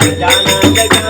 Gajanand